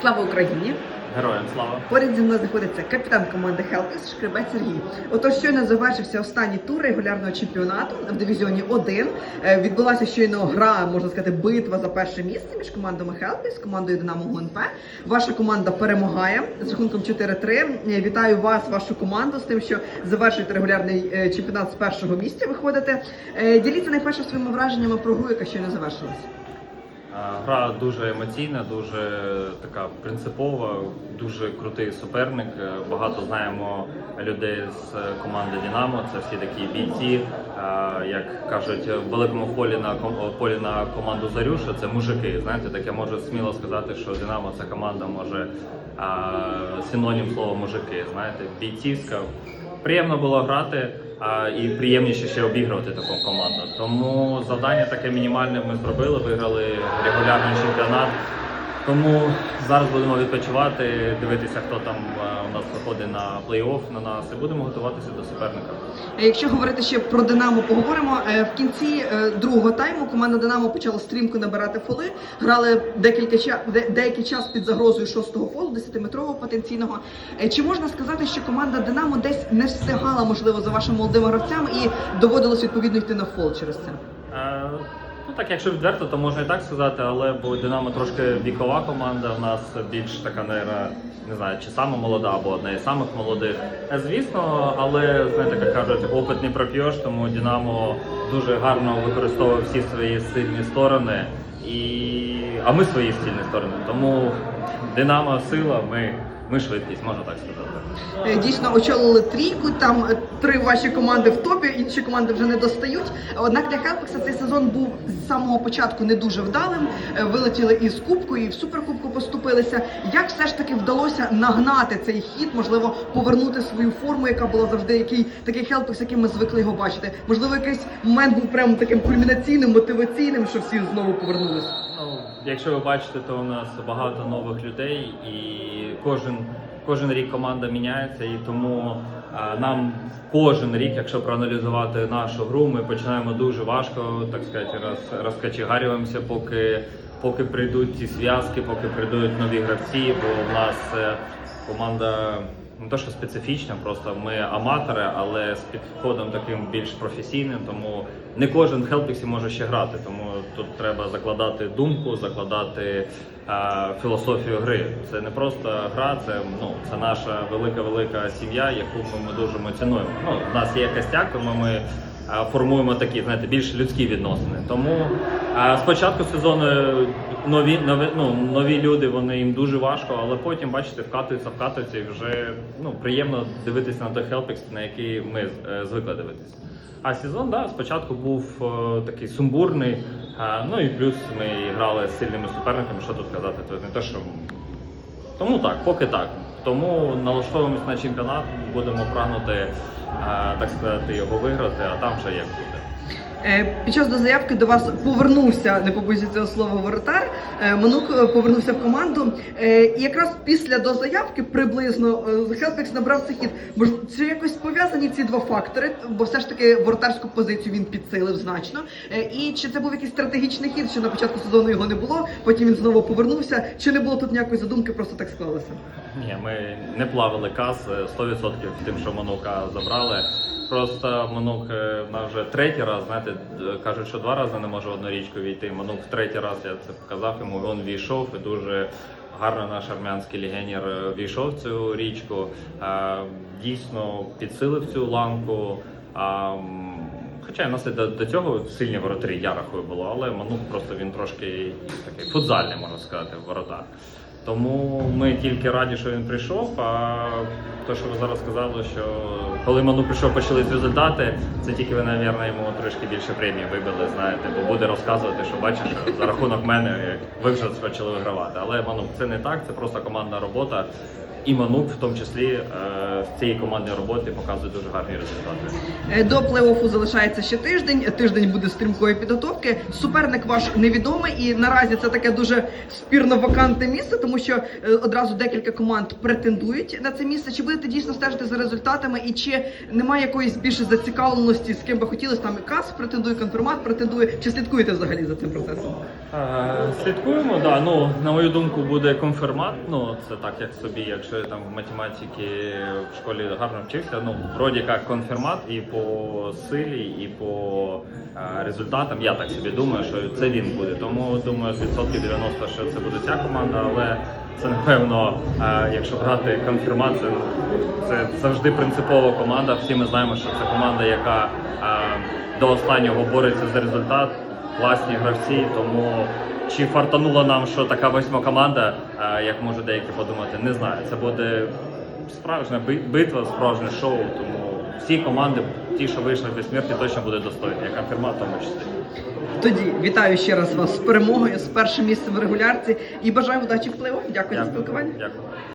Слава Україні! Героям слава! Поряд зі мною знаходиться капітан команди Хелпіс Шкребець Сергій. Отож, щойно завершився останній тур регулярного чемпіонату в дивізіоні 1. Е, Відбулася щойно гра, можна сказати, битва за перше місце між командами Хелпіс, командою Динамо ГУНП. Ваша команда перемагає з рахунком 4-3. Е, Вітаю вас, вашу команду, з тим, що завершуєте регулярний е, чемпіонат з першого місця. Виходите. Діліться найперше своїми враженнями про гру, яка щойно завершилась. Гра дуже емоційна, дуже така принципова, дуже крутий суперник. Е, Багато знаємо людей з команди Динамо. Це всі такі бійці. Як кажуть, в великому полі на полі на команду Зарюша це мужики. Знаєте, так я можу сміло сказати, що Динамо це команда може синонім слова мужики. Знаєте, бійцівська. Приємно було грати. І приємніше ще обігрувати таку команду. Тому завдання таке мінімальне ми зробили, виграли регулярний чемпіонат. Тому зараз будемо відпочивати, дивитися, хто там у нас виходить на плей-офф на нас, і будемо готуватися до суперника. Е, Якщо говорити ще про Динамо, поговоримо Е, в кінці е, другого тайму. Команда Динамо почала стрімко набирати фоли. Грали декілька ча- де- деякий час під загрозою шостого фолу, 10-метрового потенційного. Е, Чи можна сказати, що команда Динамо десь не встигала, можливо, за вашими молодими гравцями і доводилось відповідно йти на фол через це? Е, Ну так, якщо відверто, то можна і так сказати, але бо Динамо трошки вікова команда, в нас більш така, наверное, не знаю, чи сама молода, або одна із самих молодих. Е, Звісно, але знаєте, як кажуть, опит не проп'єш, тому Динамо дуже гарно використовує всі свої сильні сторони, і... а ми свої сильні сторони. Тому Динамо сила, ми, ми швидкість, можна так сказати. Е, Дійсно очолили трійку. Там е, три ваші команди в топі, інші команди вже не достають. Однак для Хелпекса цей сезон був з самого початку не дуже вдалим. Е, Вилетіли із кубку, і в суперкубку поступилися. Як все ж таки вдалося нагнати цей хід, можливо, повернути свою форму, яка була завжди який такий Хелпекс, яким ми звикли його бачити. Можливо, якийсь момент був прямо таким кульмінаційним, мотиваційним, що всі знову повернулися. Якщо ви бачите, то у нас багато нових людей, і кожен, кожен рік команда міняється, і тому нам кожен рік, якщо проаналізувати нашу гру, ми починаємо дуже важко, так сказати, роз, розкачегарюємося, поки, поки прийдуть ці зв'язки, поки прийдуть нові гравці, бо в нас е, команда. Не то, що специфічна, просто ми аматори, але з підходом таким більш професійним, тому не кожен Хелпіксі може ще грати. Тому тут треба закладати думку, закладати е, філософію гри. Це не просто гра, це ну це наша велика велика сім'я, яку ми, ми дуже цінуємо. Ну, в нас є костяк, тому ми е, формуємо такі, знаєте, більш людські відносини. Тому е, спочатку сезону нові, нові, ну, нові люди, вони їм дуже важко, але потім, бачите, вкатуються, вкатуються і вже ну, приємно дивитися на той Хелпекс, на який ми е, звикли дивитися. А сезон, да, спочатку був е, такий сумбурний, е, ну і плюс ми грали з сильними суперниками, що тут казати, то не те, що тому так, поки так. Тому налаштовуємось на чемпіонат, будемо прагнути, е, так сказати, його виграти, а там вже як буде. Е, Під час дозаявки до вас повернувся, не побоюся цього слова, воротар. Е, Манук е, повернувся в команду. І якраз після дозаявки приблизно е, Хелпекс набрав цей хід. Чи якось пов'язані ці два фактори? Бо все ж таки воротарську позицію він підсилив значно. І чи це був якийсь стратегічний хід, що на початку сезону його не було, потім він знову повернувся? Чи не було тут ніякої задумки, просто так склалося? Ні, ми не плавили каз е, 100% тим, що Манука забрали. Просто Манук е, в нас вже третій раз, знаєте, кажуть, що два рази не може одну річку війти. Манук в третій раз я це показав йому. Він війшов і дуже гарно наш армянський легіонер е, війшов в цю річку. Е, Дійсно підсилив цю ланку. Хоча в нас і до, до цього сильні воротарі, я рахую, було, але Манук просто він трошки такий футзальний, можна сказати, воротар. Тому ми тільки раді, що він прийшов. А те, що ви зараз сказали, що коли Ману прийшов, почались результати, це тільки ви, мабуть, йому трошки більше премії вибили, знаєте, бо буде розказувати, що бачиш, за рахунок мене ви вже почали вигравати. Але Манук це не так, це просто командна робота. І Манук, в тому числі, е, з цієї командної роботи показує дуже гарні результати. Е, До плей-оффу залишається ще тиждень. Тиждень буде стрімкої підготовки. Суперник ваш невідомий, і наразі це таке дуже спірно вакантне місце, тому що е, одразу декілька команд претендують на це місце. Чи будете дійсно стежити за результатами, і чи немає якоїсь більше зацікавленості, з ким би хотілося там і кас претендує, конфірмат претендує? Чи слідкуєте взагалі за цим процесом? Е, Слідкуємо, да. Ну, на мою думку, буде конфірмат. Ну, це так, як собі, якщо я там в математиці в школі гарно вчився. Ну, вроді як конфірмат і по силі, і по е, результатам. Я так собі думаю, що це він буде. Тому думаю, з відсотків 90, що це буде ця команда, але це напевно, е, якщо брати конфірмат, це, завжди принципова команда. Всі ми знаємо, що це команда, яка е, до останнього бореться за результат класні гравці, тому чи фартануло нам, що така восьма команда, е, як можуть деякі подумати, не знаю. Це буде справжня битва, справжнє шоу. Тому всі команди, ті, що вийшли в безсмерті, точно буде достойні, як конфірмат в тому числі. Тоді вітаю ще раз вас з перемогою, з першим місцем в регулярці і бажаю удачі впливу. Дякую за спілкування. Дякую.